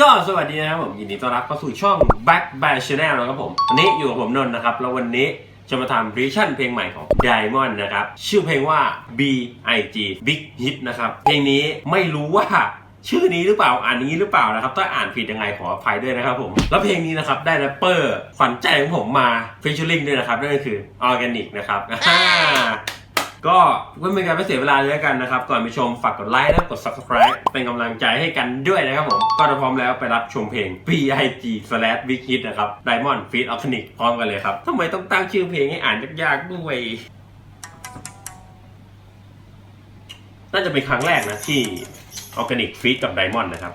ก็สวัสดีนะครับผมยินดีต้อนรับเข้าสู่ช่อง Back by Channel นะครับผมวันนี้อยู่กับผมนนท์นะครับ แล้ววันนี้จะมาทำรีชั่นเพลงใหม่ของ Diamond นะครับ ชื่อเพลงว่า B I G Big Hit นะครับ เพลงนี้ไม่รู้ว่าชื่อนี้หรือเปล่าอ่านนี้หรือเปล่านะครับถ้าอ่านผิดยังไงขออภัยด้วยนะครับผม แล้วเพลงนี้นะครับได้แรปเปอร์ขวัญใจของผมมาฟีเจอริงด้วยนะครับนั่นก็คือ Organic นะครับ ก็เพื่อไม่เป็นการไม่เสียเวลาเลยกันนะครับ ก่อนไปชมฝากกดไลค์และกด subscribe เป็นกำลังใจให้กันด้วยนะครับผม ก็พร้อมแล้วไปรับชมเพลง PIG slash Big Hit นะครับ Diamond Feat Organic พร้อมกันเลยครับทำไมต้องตั้งชื่อเพลงให้อ่านยากๆด้วยน่าจะเป็นครั้งแรกนะที่ Organic Feat กับ Diamond นะครับ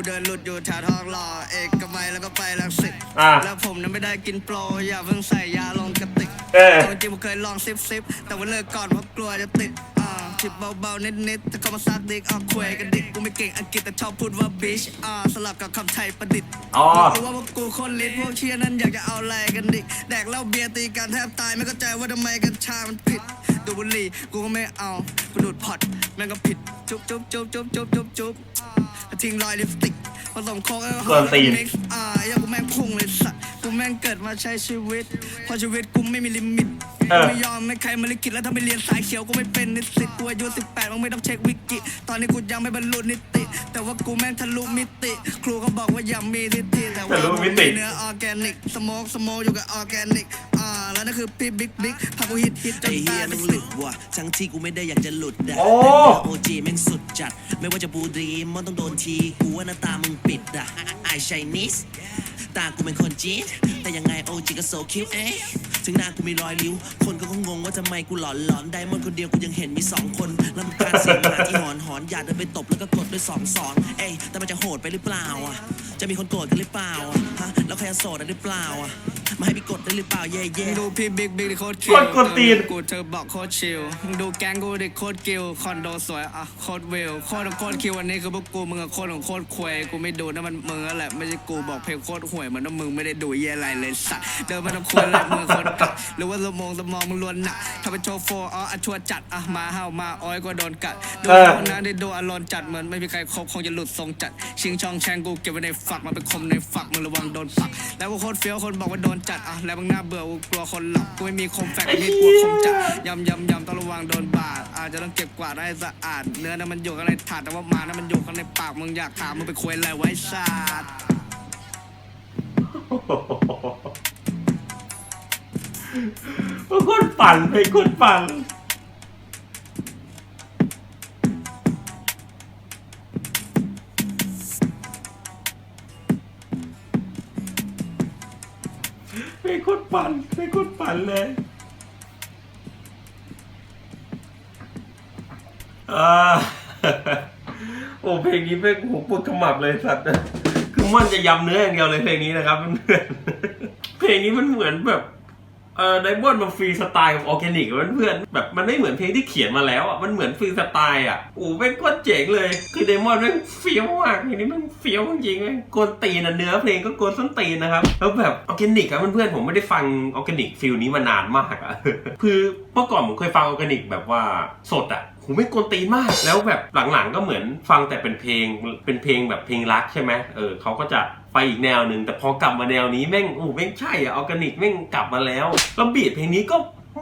กูเดินหลุดอยู่แถวทองหล่อเอกมัยแล้วก็ไปลังสิตอะแล้วผมนั้นไม่ได้กินโปรอย่าเพิ่งใส่ยาลงกระติกเออจริงๆผมเคยลองซิปซิปแต่ว่าเลิกก่อนเพราะกลัวจะติดอ่าจิบเบาๆนิดๆแต่เขามาซักดิกออกควยกันดิกกูไม่เก่งอังกฤษแต่ชอบพูดว่าบิชอ่าสลับกับคำไทยประดิษฐ์ อ๋อ รู้ว่าพวกกูคนลิ้นพวกเชียนั้นอยากจะเอาอะไรกันดิ แดกเหล้าเบียร์ตีกันแทบตายไม่เข้าใจว่าทำไมกัญชามันผิด ดูดบุหรี่กูก็ไม่เอา กูดูดพอดแม่งก็ผิด จุ๊บจุ๊บจุ๊บจุ๊บจุ๊บจุ๊บจุ๊บ ทิ้งรอยลิปสติกผสมโค้กแอลกอฮอกวนล์ตีน มิกซ์อ่าอย่ากูแม่งพุ่งเลยสัตว์กูแม่งเกิดมาใช้ชีวิตเพราะชีวิตกูไม่มีลิมิตเออ ไม่ยอมไม่ใครมาลิขิตแล้วถ้าไม่เรียนสายเขียวกูไม่เป็นนิสิตกูอายุ18มึงไม่ต้องเช็ควิกิ ตอนนี้กูยังไม่บรรลุนิติ แต่ว่ากูแม่งทะลุมิติ ครูเขาบอกว่าอย่ามีทิฏฐิแต่ว่าทะลุกูมิติมีเนื้อออร์แกนิกสโมกสโมกอยู่กับออร์แกนิก อ่าแล้วนั่นคือพี่บิ๊กบิ๊กพากูฮิตฮิตจไอ้นเฮีตายยแม่งหหลุลุดดว่ะทั้งที่กูไม่ได้อยากจะหลุดอะโอ้โอจีแม่งสุดจัด ไม่ว่าจะบูดรีมมันต้องโดนที กูว่าหน้าตามึงปิดอะไอชายนิส ตากูเป็นคนจีนแต่ยังไงโอจีก็โซคิวเอ๊ะถึงหน้ากูมีรอยริ้ว คนก็คงงงว่าทำไมกูหลอนหลอนไดมอนด์คนเดียวกูยังเห็นมีสองคนลำคาญเสียงหมาที่หอนหอนอยากเดินไปตบแล้วก็กดด้วยสองสอนเอ้ยแต่มันจะโหดไปหรือเปล่าอะจะมีคนโกรธกันหรือเปล่าอะฮะแล้วใครจะโสดกันหรือเปล่าอะ มาให้พี่กดได้หรือเปล่าเย่เย่มึงดูพี่บิ๊กบิ๊กดิโคตรคิโคตรกวนตีน กูเธอบอกโคตรชิลมึงดูแก๊งกูดิโคตรกิลคอนโดสวยอะโคตรวิวโคตรโคตรคิววันนี้คือพวกกูมึงอะโคตรของโคตรควยกูไม่ดูนะมันมึงนั่นแหละไม่ใช่กูบอกเพลงโคตรห่วยเหมือนว่ามึงไม่ได้ดูเยี่ยอะไรเลยสัตว์เดินมาทำควยแล้วมึงโคตรกัดหรือว่าสมองสมองมึงล้วนหนักถ้าเป็นโชว์โฟร์อ๋ออะชัวร์จัดอะมาเห่ามาอ้อยก็โดนกัดดูเออคนนั้นได้ดูอารมณ์จัดเหมือนไม่มีใครครบคงจะหลุดทรงจัด ชิงช่องแชงกูเก็บไว้ในฝักมันเป็นคมในฝักมึงระวังโดนปัก แล้วกูโคตรเฟี้ยวคนบอกว่าโดนจัดอะแล้วมึงน่าเบื่อกูกลัวคนหลับกูไม่มีคมแฟกกูไม่กลัวคมจัดยำยำยำต้องระวังโดนบาดอาจจะต้องเก็บกวาดให้สะอาดเนื้อนั้นมันอยู่ข้างในถาดแต่ว่าหมานั้นมันอยู่ข้างในปากมึงอยากถามมึงไปคุยอะไรไว้ชาด เป็นคนปั่นเป็นคนปั่นเป็นคนปั่นเป็นคนปั่นเลยอ่าโอ้เพลงนี้เป็นหูปวดขมับเลยสัตว์คือมันจะยำเนื้ออย่างเดียวเลยเพลงนี้นะครับเพื่อนเพลงนี้มันเหมือนแบบ เออไดมอนด์มาฟรีสไตล์กับออร์แกนิกเพื่อนๆแบบมันไม่เหมือนเพลงที่เขียนมาแล้วอะมันเหมือนฟรีสไตล์อะโอ้แม่งโคตรเจ๋งเลย คือไดมอนด์แม่งเฟี้ยวมากอย่างนี้แม่งเฟี้ยวจริงๆแม่งกนตีนอะเนื้อเพลงก็โกนส้นตีนนะครับแล้วแบบออร์แกนิกอะเพื่อนๆผมไม่ได้ฟังออร์แกนิกฟิลนี้มานานมากอะคือเมื่อก่อนผมเคยฟังออร์แกนิกแบบว่าสดอะ ผมไม่กวนตีนมาก แล้วแบบหลังๆก็เหมือนฟังแต่เป็นเพลงเป็นเพลงแบบเพลงรักใช่ไหมเออเขาก็จะไปอีกแนวหนึ่งแต่พอกลับมาแนวนี้แม่งโอ้แม่งใช่อะออร์แกนิกแม่งกลับมาแล้วแล้วบีทเพลงนี้ก็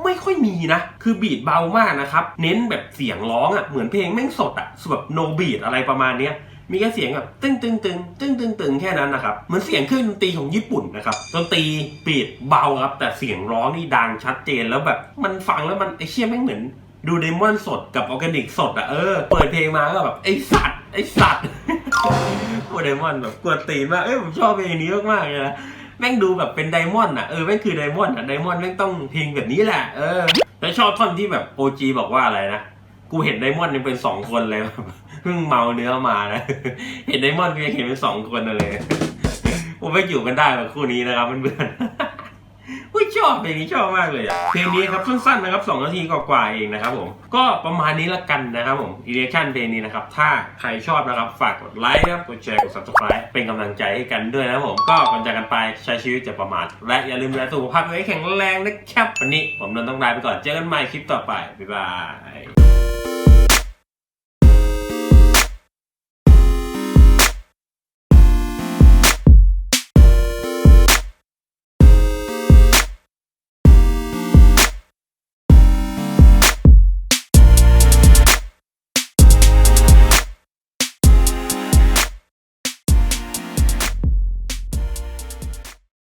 ไม่ค่อยมีนะ คือบีทเบามากนะครับ เน้นแบบเสียงร้องอะเหมือนเพลงแม่งสดอะแบบโนบีทอะไรประมาณเนี้ย มีแค่เสียงแบบตึ้งตึ้งตึ้งตึ้งตึ้งตึ้งแค่นั้นนะครับ เหมือนเสียงเครื่องดนตรีของญี่ปุ่นนะครับดนตรีบีทเบาครับ แต่เสียงร้องนี่ดังชัดเจนแล้วแบบมันฟังแล้วมันไอเชี่ยแม่งเหมือน ดูเดมอนสดกับออร์แกนิกสดอะเออ เปิดเพลงมาก็แบบ ไอสัตว์ ไอสัตว์โอเดมอนแบบกวนตีนมากเอ้ยผมชอบเพลงนี้มากๆเลยนะแม่งดูแบบเป็นไดมอนด์อะเออแม่งคือไดมอนด์อะไดมอนด์แม่งต้องเพลงแบบนี้แหละ เออแล้วชอบท่อนที่แบบโอจีบอกว่าอะไรนะ กูเห็นไดมอนด์ยังเป็นสองคนเลยเพิ่งเมาเนื้อมานะ เห็นไดมอนด์กูยังเห็นเป็นสองคนเลยผมไม่อยู่กันได้แบบคู่นี้นะครับเพื่อนๆอุ้ย ชอบเพลงนี้ชอบมากเลยอะเพลงนี้ครับสั้นๆนะครับ2นาทีกว่าๆเองนะครับผมก็ประมาณนี้ละกันนะครับผมอีเดชั่นเพลงนี้นะครับถ้าใครชอบนะครับฝากกดไลค์นะครับกดแชร์กด subscribe เป็นกำลังใจให้กันด้วยนะครับผมก็ก่อนจากกันไปใช้ชีวิตจะประมาทและอย่าลืมดูแลสุขภาพตัวเอให้แข็งแรงนะครับวันนี้ผมนนท์ต้องลาไปก่อนเจอกันใหม่คลิปต่อไปบ๊ายบาย